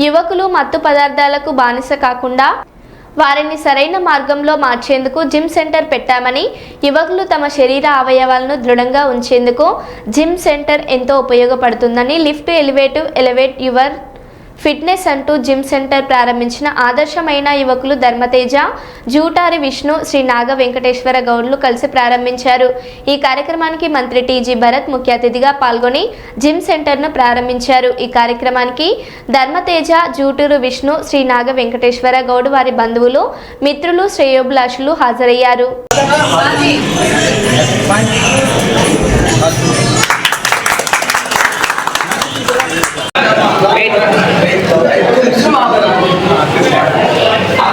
యువకులు మత్తు పదార్థాలకు బానిస కాకుండా వారిని సరైన మార్గంలో మార్చేందుకు జిమ్ సెంటర్ పెట్టామని యువకులు తమ శరీర అవయవాలను దృఢంగా ఉంచేందుకు జిమ్ సెంటర్ ఎంతో ఉపయోగపడుతుందని lift elevative elevate your fitness అంటూ జిమ్ సెంటర్ ప్రారంభించిన ఆదర్శమైన యువకులు ధర్మతేజ జూటారి విష్ణు శ్రీ నాగ వెంకటేశ్వర గౌడ్లు కలిసి ప్రారంభించారు. ఈ కార్యక్రమానికి మంత్రి టీజీ భరత్ ముఖ్య అతిథిగా పాల్గొని జిమ్ సెంటర్ను ప్రారంభించారు. ఈ కార్యక్రమానికి ధర్మతేజ జూటూరు విష్ణు శ్రీ నాగ వెంకటేశ్వర గౌడ్ వారి బంధువులు మిత్రులు శ్రేయోభిలాషులు హాజరయ్యారు.